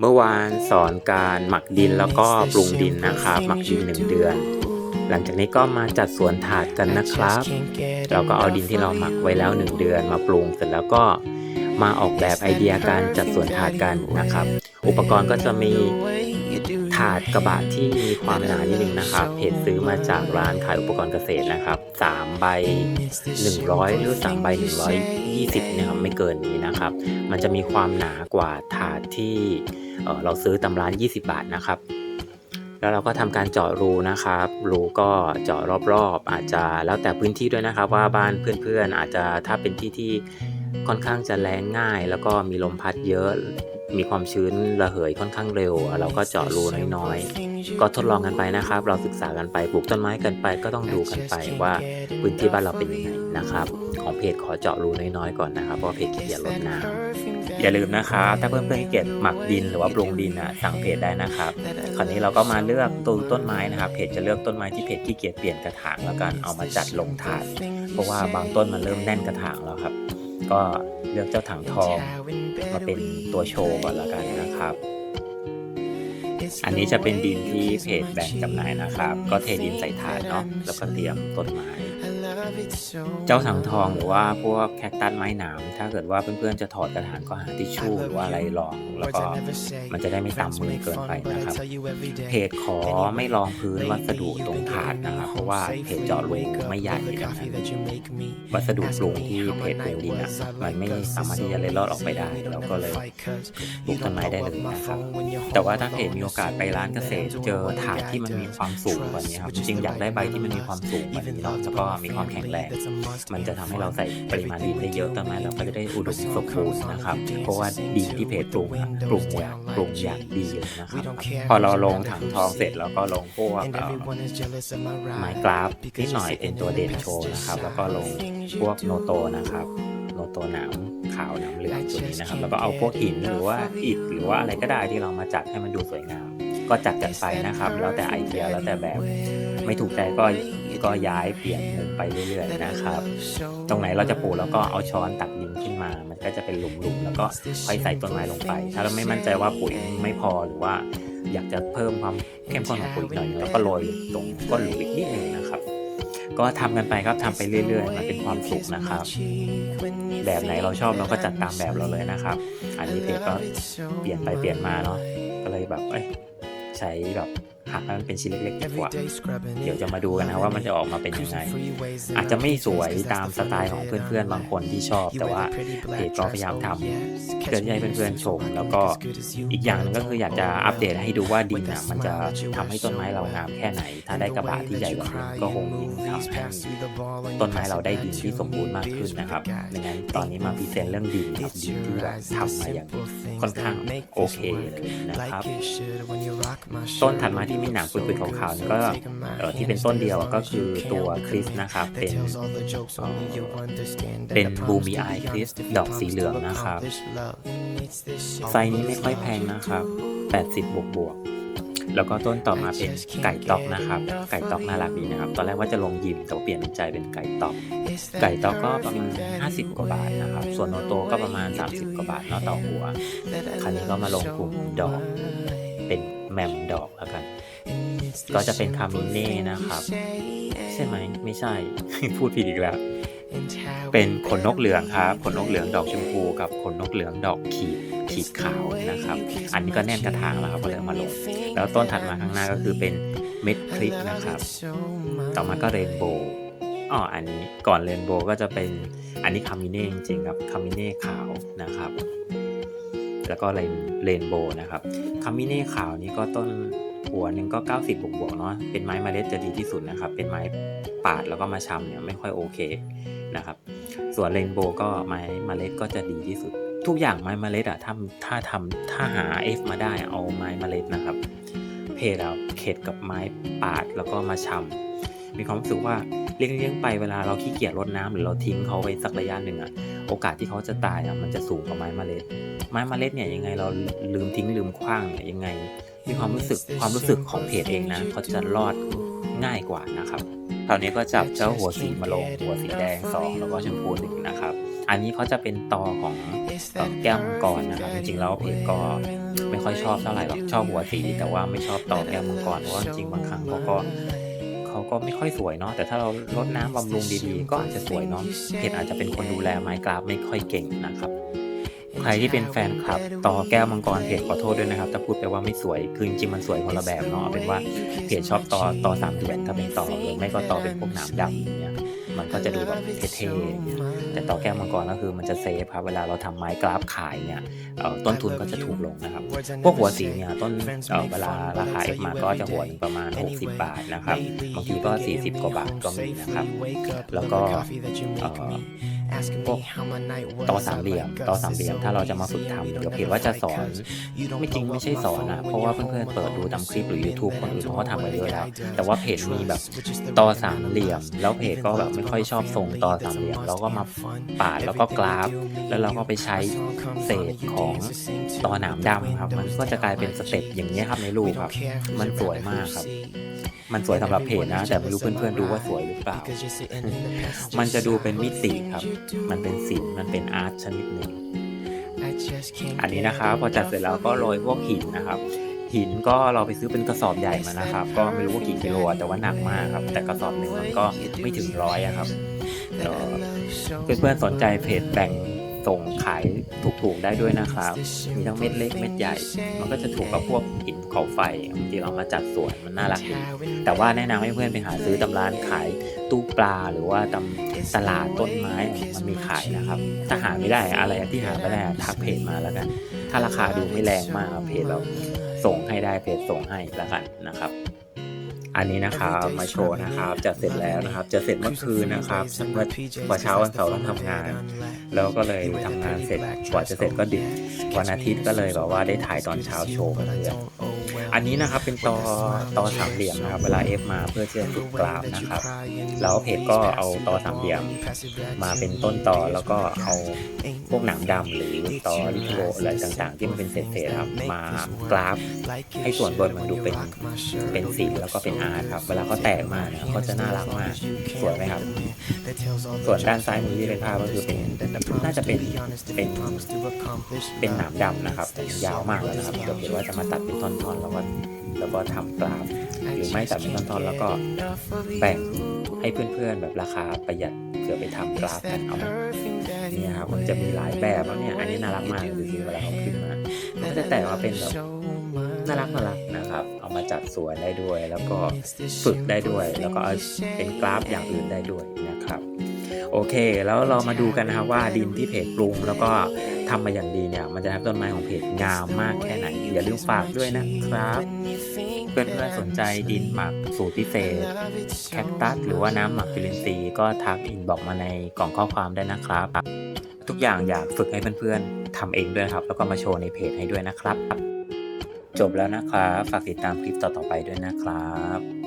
เมื่อวานสอนการหมักดินแล้วก็ปรุงดินนะครับ หมักดินหนึ่งเดือน หลังจากนี้ก็มาจัดสวนถาดกันนะครับ เราก็เอาดินที่เราหมักไว้แล้วหนึ่งเดือน มาปรุงเสร็จแล้วก็มาออกแบบไอเดียการจัดสวนถาดกันนะครับ อุปกรณ์ก็จะมีาดกระบะที่มีความหนานิดนึงนะครับ เพจซื้อมาจากร้านขายอุปกรณ์เกษตรนะครับ3ใบ 100 หรือ3ใบ 120เนี่ยครับไม่เกินนี้นะครับ มันจะมีความหนากว่าถาดที่เอ่อเราซื้อตำร้าน 20 บาทนะครับ แล้วเราก็ทำการเจาะรูนะครับ รูก็เจาะรอบๆ อาจจะแล้วแต่พื้นที่ด้วยนะครับ ว่าบ้านเพื่อนๆ อาจจะถ้าเป็นที่ที่ ค่อนข้างจะแรงง่าย แล้วก็มีลมพัดเยอะ มีความชื้นระเหยค่อนข้างเร็ว เราก็เจาะรูน้อยๆ ก็ทดลองกันไปนะครับ เราศึกษากันไปปลูกต้นไม้กันไป ก็ต้องดูกันไปว่าพื้นที่บ้านเราเป็นยังไงนะครับ ของเพจขอเจาะรูน้อยๆก่อนนะครับเพราะเพจขี้เกียจรดน้ำอย่าลืมนะครับถ้าเพื่อนๆขี้เกียจหมักดินหรือว่าปรุงดินนะสั่งเพจได้นะครับคราวนี้เราก็มาเลือกตัวต้นไม้นะครับเพจจะเลือกต้นไม้ที่เพจขี้เกียจเปลี่ยนกระถางแล้วกันเอามาจัดลงถาดเพราะว่าบางต้นมันเริ่มแน่นกระถางแล้วครับ ก็เลือกเจ้าถังทองมาเป็นตัวโชว์ก่อนแล้วกันนะครับ อันนี้จะเป็นดินที่เพจแบ่งจำหน่ายนะครับ ก็เทดินใส่ถาดเนาะแล้วก็เตรียมต้นไม้ เจ้าถังทองหรือว่าพวกแคคตัสไม้หนามถ้าเกิดว่าเพื่อนๆจะถอดกระถางก็หาทิชชู่หรือว่าอะไรรอง แล้วก็มันจะได้ไม่ต่ำมือเกินไปนะครับเพจขอไม่รองพื้นวัสดุตรงถาดนะครับ เพราะว่าเพจเจาะรูไม่ใหญ่นะครับวัสดุปรุงที่เพจปรุงดินอะมันไม่สามารถที่จะเล็ดลอดออกไปได้เราก็เลยปลูกต้นไม้ได้เลยนะครับแต่ว่าถ้าเพจมีโอกาสไปร้านเกษตร เจอถาดที่มันมีความสูงกว่านี้ครับจริงๆอยากได้ใบที่มันมีความสูงกว่านี้เนาะแล้วก็มีความแข็งแรง มันจะทำให้เราใส่ปริมาณดินได้เยอะต้นไม้เราก็จะได้อุดมสมบูรณ์นะครับ เพราะว่าดินที่เพจปรุงอะปรุงอย่างปรุงอย่างดีเลยนะครับ พอเราลงถังทองเสร็จแล้วก็ลงพวกเอ่อไม้กราฟนิดหน่อยเป็นตัวเด่นโชว์นะครับ แล้วก็ลงพวกโนโตนะครับโนโตหนามขาวหนามเหลืองตัวนี้นะครับ แล้วก็เอาพวกหินหรือว่าอิฐหรือว่าอะไรก็ได้ที่เรามาจัดให้มันดูสวยงาม ก็จัดกันไปนะครับ แล้วแต่ไอเดียแล้วแต่แบบไม่ถูกใจก็ ก็ย้ายเปลี่ยนมุมไปเรื่อยๆนะครับ ตรงไหนเราจะปลูกแล้วก็เอาช้อนตักดินขึ้นมา มันก็จะเป็นหลุมๆแล้วก็ค่อยใส่ต้นไม้ลงไป ถ้าเราไม่มั่นใจว่าปุ๋ยไม่พอหรือว่าอยากจะเพิ่มความเข้มข้นของปุ๋ยหน่อยแล้วก็โรยตรงก้นหลุมอีกนิดนึงนะครับ ก็ทำกันไปครับทำไปเรื่อยๆมันเป็นความสุขนะครับ แบบไหนเราชอบเราก็จัดตามแบบเราเลยนะครับ อันนี้เพจก็เปลี่ยนไปเปลี่ยนมาเนาะก็เลยแบบเอ้ยใช้แบบ หักให้มันเป็นชิ้นเล็กๆดีกว่า เดี๋ยวจะมาดูกันนะว่ามันจะออกมาเป็นยังไง อาจจะไม่สวยตามสไตล์ของเพื่อนๆบางคนที่ชอบ แต่ว่าเพจก็พยายามทำเพื่อที่ให้เพื่อนๆชม แล้วก็อีกอย่างหนึงก็คืออยากจะอัปเดตให้ดูว่าดินอะมันจะทำให้ต้นไม้เรางามแค่ไหน ถ้าได้กระบะที่ใหญ่กว่านี้ก็คงยิ่งทำให้ต้นไม้เราได้ดินที่สมบูรณ์มากขึ้นนะครับดังนั้นตอนนี้มาพรีเซนต์เรื่องดินครับดินที่แบบทำมาอย่างค่อนข้างโอเคเลยนะครับต้นถัดมาที่มีหนังปุยๆขาวๆนี่ก็ที่เป็นต้นเดียวก็คือตัวคริสนะครับ เป็นเป็นบูมีไอคริสดอกสีเหลืองนะครับ ไซนี้ไม่ค่อยแพงนะครับ 80 บวกบวกแล้วก็ต้นต่อมาเป็นไก่ตอกนะครับ ไก่ตอกน่ารักดีนะครับ ตอนแรกว่าจะลงยิมแต่เปลี่ยนใจเป็นไก่ตอก ไก่ตอกก็ประมาณ 50 กว่าบาทนะครับ ส่วนโนโตก็ประมาณ 30 กว่าบาทเนาะต่อหัว คราวนี้ก็มาลงกลุ่มดอกเป็น แมมดอกแล้วกัน ก็จะเป็นคามิเน่นะครับ ใช่ไหมไม่ใช่ พูดผิดอีกแล้ว เป็นขนนกเหลืองครับขนนกเหลืองดอกชมพูกับขนนกเหลืองดอกขีดขีดขาวนะครับ อันนี้ก็แน่นกระถางแล้วครับก็เลยมาลง แล้วต้นถัดมาข้างหน้าก็คือเป็นเม็ดพริกนะครับ ต่อมาก็เรนโบว์อ๋ออันนี้ก่อนเรนโบว์ก็จะเป็นอันนี้คามิเน่จริงๆครับคามิเน่ขาวนะครับ แล้วก็เรนเรนโบว์นะครับคามิเน่ขาวนี้ก็ต้นหัวหนึ่งก็ 90 บวกบวกๆเนาะเป็นไม้เมล็ดจะดีที่สุดนะครับ เป็นไม้ปาดแล้วก็มาชำเนี่ยไม่ค่อยโอเคนะครับ ส่วนเรนโบว์ก็ไม้เมล็ดก็จะดีที่สุด ทุกอย่างไม้เมล็ดอะถ้าถ้าทำถ้าหา F มาได้เอาไม้เมล็ดนะครับ เพจเราเข็ดกับไม้ปาดแล้วก็มาชำมีความรู้สึกว่าเลี้ยงๆไปเวลาเราขี้เกียจรดน้ำหรือเราทิ้งเขาไว้สักระยะหนึ่งอะ โอกาสที่เขาจะตายอะมันจะสูงกว่าไม้เมล็ด ไม้เมล็ดเนี่ยยังไงเราลืมทิ้งลืมขว้างเนี่ยยังไงมีความรู้สึกความรู้สึกของเพจเองนะเขาจะรอดง่ายกว่านะครับคราวนี้ก็จับเจ้าหัวสีมาลงหัวสีแดงสองแล้วก็ชมพูหนึ่งนะครับ อันนี้เขาจะเป็นตอของเอ่อแก้วมังกรนะครับ จริงๆแล้วเพจก็ไม่ค่อยชอบเท่าไหร่หรอกชอบหัวสีแต่ว่าไม่ชอบตอแก้วมังกรเพราะว่าจริงๆบางครั้งเขาก็ เขาก็ไม่ค่อยสวยเนาะแต่ถ้าเราลดน้ำบำรุงดีๆ ก็อาจจะสวยเนาะเพจอาจจะเป็นคนดูแลไม้กราฟไม่ค่อยเก่งนะครับใครที่เป็นแฟนคลับ ต่อแก้วมังกรเพจขอโทษด้วยนะครับ ถ้าพูดไปว่าไม่สวย คือจริงมันสวยคนละแบบเนาะเป็นว่าเพจชอบต่อต่อสามเหลี่ยมถ้าเป็นต่อหรือไม่ก็ต่อเป็นพวกหนามดำเนี่ย มันก็จะดูแบบเท่ๆแต่ต่อแก้วมังกรก็คือมันจะเซฟครับเวลาเราทำไม้กราฟขายเนี่ยต้นทุนก็จะถูกลงนะครับ พวกหัวสีเนี่ยต้นเวลาราคาเอฟมาก็จะหัวหนึ่งประมาณ 60 บาทนะครับบางทีก็ 40 กว่าบาทก็มีนะครับ แล้วก็ พวกต่อสามเหลี่ยมต่อสามเหลี่ยมถ้าเราจะมาฝึกทำเดี๋ยวเพจว่าจะสอน ไม่จริงไม่ใช่สอนนะเพราะว่าเพื่อนๆเปิดดูตามคลิปหรือ YouTube คนอื่นเขาก็ทำมาเยอะแล้วแต่ว่าเพจมีแบบต่อสามเหลี่ยม แล้วเพจก็แบบไม่ค่อยชอบส่งต่อสามเหลี่ยมเราก็มาปาดแล้วก็กราฟ แล้วเราก็ไปใช้เศษของต่อหนามดำครับมันก็จะกลายเป็นสเต็ปอย่างนี้ยครับในรูปครับ มันสวยมากครับมันสวยสำหรับเพจนะ แต่ไม่รู้เพื่อนๆดูว่าสวยหรือเปล่า มันจะดูเป็นมิติครับมันเป็นศิลป์มันเป็นอาร์ตชนิดหนึ่งอันนี้นะครับพอจัดเสร็จแล้วก็โรยพวกหินนะครับ หินก็เราไปซื้อเป็นกระสอบใหญ่มานะครับ ก็ไม่รู้ว่ากี่กิโลอะแต่ว่าหนักมากครับ แต่กระสอบหนึ่งมันก็ไม่ถึงร้อยอะครับก็เพื่อนๆสนใจเพจแบ่ง ส่งขายถูกๆได้ด้วยนะครับ มีทั้งเม็ดเล็กเม็ดใหญ่ มันก็จะถูกกับพวกหินเขาไฟบางทีเรามาจัดสวนมันน่ารักดีแต่ว่าแนะนำให้เพื่อนไปหาซื้อตำร้านขายตู้ปลาหรือว่าตำตลาดต้นไม้มันมีขายนะครับ ถ้าหาไม่ได้อะไรที่หาไม่ได้ทักเพจมาแล้วกัน ถ้าราคาดูไม่แรงมากเพจเราส่งให้ได้เพจส่งให้แล้วกันนะครับ อันนี้นะครับมาโชว์นะครับจะเสร็จแล้วนะครับจะเสร็จเมื่อคืนนะครับเมื่อพอเช้าวันเสาร์ต้องทำงาน แล้วก็เลยทำงานเสร็จกว่าจะเสร็จก็ดึกวันอาทิตย์ก็เลยแบบว่าได้ถ่ายตอนเช้าโชว์กันเลย อันนี้นะครับเป็นตอตอสามเหลี่ยมนะครับ เวลาเอฟมาเพื่อที่จะฝึกกราฟนะครับ แล้วเพจก็เอาตอสามเหลี่ยมมาเป็นต้นตอแล้วก็เอาพวกหนังดำหรือตอลิโกอะไรต่างๆ ที่มันเป็นเศษๆครับมากราฟ ให้ส่วนบนมันดูเป็นเป็นสีแล้วก็เป็นอาร์ตครับ เวลาเขาแตกมาเนี่ยก็จะน่ารักมากสวยไหมครับ ส่วนด้านซ้ายมือที่เป็นภาพก็คือเป็นน่าจะเป็นเป็นเป็นหนามดำนะครับแต่ยาวมากแล้วนะครับเดี๋ยวเห็นว่าจะมาตัดเป็นท่อนๆแล้วก็แล้วก็ทำกราฟหรือไม่ตัดเป็นท่อนๆแล้วก็แบ่งให้เพื่อนๆแบบราคาประหยัดเผื่อไปทำกราฟกันเอาไหมเนี่ยครับมันจะมีหลายแบบแล้วเนี่ยอันนี้น่ารักมากดูสิเวลาเขาขึ้นมามันก็จะแตกมาเป็นแบบน่ารักน่ารักนะครับ เอามาจัดสวนได้ด้วย แล้วก็ฝึกได้ด้วย แล้วก็เอาเป็นกราฟอย่างอื่นได้ด้วยนะครับ โอเค แล้วเรามาดูกันนะครับว่าดินที่เพจปรุง แล้วก็ทำมาอย่างดีเนี่ย มันจะทำให้ต้นไม้ของเพจงามมากแค่ไหน อย่าลืมฝากด้วยนะครับเพื่อนๆสนใจดินหมักสูตรพิเศษแคคตัสหรือว่าน้ำหมักจุลินทรีย์ก็ทักอินบอกมาในกล่องข้อความได้นะครับ ทุกอย่างอยากฝึกให้เพื่อนๆทำเองด้วยนะครับ แล้วก็มาโชว์ในเพจให้ด้วยนะครับ จบแล้วนะครับ ฝากติดตามคลิปต่อๆไปด้วยนะครับ